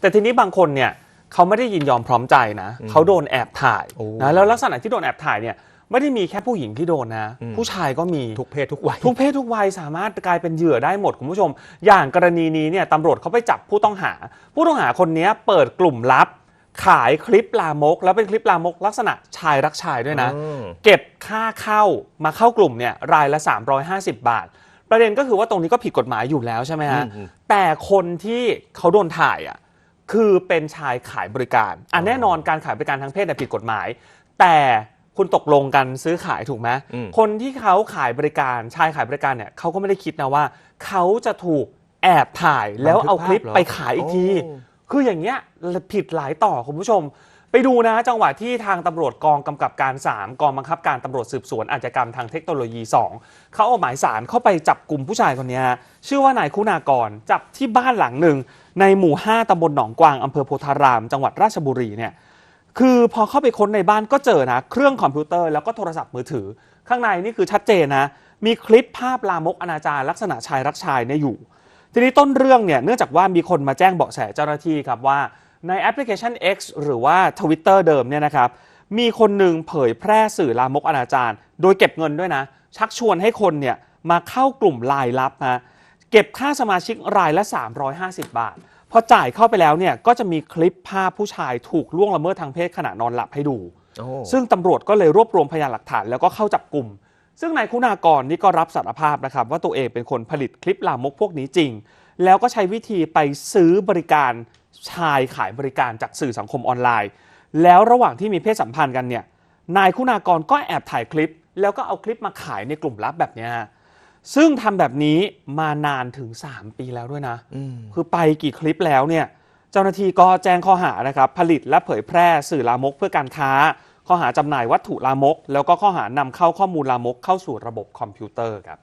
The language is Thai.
แต่ทีนี้บางคนเนี่ยเขาไม่ได้ยินยอมพร้อมใจนะเขาโดนแอบถ่ายโอ้นะแล้วลักษณะที่โดนแอบถ่ายเนี่ยไม่ได้มีแค่ผู้หญิงที่โดนนะอืมผู้ชายก็มีทุกเพศทุกวัยทุกเพศทุกวัยสามารถกลายเป็นเหยื่อได้หมดคุณผู้ชม อย่างกรณีนี้เนี่ยตำรวจเขาไปจับผู้ต้องหา ผู้ต้องหาคนนี้เปิดกลุ่มลับ ขายคลิปลามก แล้วเป็นคลิปลามกลักษณะชายรักชายด้วยนะอืมเก็บค่าเข้ามาเข้ากลุ่มเนี่ยรายละ 350 บาท ประเด็นก็คือว่าตรงนี้ก็ผิดกฎหมายอยู่แล้วใช่ไหมฮะอืมแต่คนที่เขาโดนถ่ายอะ คือเป็นชายขายบริการอะอ๋อแน่นอนการขายบริการทางเพศเนี่ยผิดกฎหมาย แต่คุณตกลงกันซื้อขายถูกไหมอืม คนที่เขาขายบริการชายขายบริการเนี่ยเขาก็ไม่ได้คิดนะว่า เขาจะถูกแอบถ่ายแล้วเอาคลิปไปขายอีกทีโอ้คืออย่างเงี้ยผิดหลายต่อคุณผู้ชม ไปดูนะจังหวะที่ทางตำรวจกองกำกับการ 3 กองบังคับการตำรวจสืบสวนอาชญากรรมทางเทคโนโลยี 2 เขาเอาหมายสารเข้าไปจับกลุ่มผู้ชายคนนี้ชื่อว่านายคุณากรจับที่บ้านหลังหนึ่ง ในหมู่ 5ตำบลหนองกวางอำเภอโพธาราม จังหวัดราชบุรีเนี่ยคือพอเข้าไปค้นในบ้านก็เจอนะ เครื่องคอมพิวเตอร์แล้วก็โทรศัพท์มือถือ ข้างในนี่คือชัดเจนนะ มีคลิปภาพลามกอนาจารลักษณะชายรักชายเนี่ยอยู่ ทีนี้ต้นเรื่องเนี่ยเนื่องจากว่ามีคนมาแจ้งเบาะแสเจ้าหน้าที่ครับว่า ในแอปพลิเคชัน X หรือว่า Twitter เดิมเนี่ยนะครับมีคนหนึ่งเผยแพร่สื่อลามกอนาจารโดยเก็บเงินด้วยนะ ชักชวนให้คนเนี่ยมาเข้ากลุ่มไลน์ลับนะเก็บค่าสมาชิกรายละ 350 บาท พอจ่ายเข้าไปแล้วเนี่ยก็จะมีคลิปภาพผู้ชายถูกล่วงละเมิดทางเพศขณะนอนหลับให้ดูโอ้ซึ่งตำรวจก็เลยรวบรวมพยานหลักฐานแล้วก็เข้าจับกลุ่ม ซึ่งนายคุณากรนี่ก็รับสารภาพนะครับว่าตัวเองเป็นคนผลิตคลิปลามกพวกนี้จริง แล้วก็ใช้วิธีไปซื้อบริการชายขายบริการจากสื่อสังคมออนไลน์ แล้วระหว่างที่มีเพศสัมพันธ์กันเนี่ยนายคุณากรก็แอบถ่ายคลิป แล้วก็เอาคลิปมาขายในกลุ่มลับแบบเนี้ยฮะซึ่งทำแบบนี้มานานถึง 3 ปีแล้วด้วยนะอืมคือไปกี่คลิปแล้วเนี่ยเจ้าหน้าที่ก็แจ้งข้อหานะครับผลิตและเผยแพร่สื่อลามกเพื่อการค้า ข้อหาจำหน่ายวัตถุลามก แล้วก็ข้อหานำเข้าข้อมูลลามกเข้าสู่ระบบคอมพิวเตอร์ครับ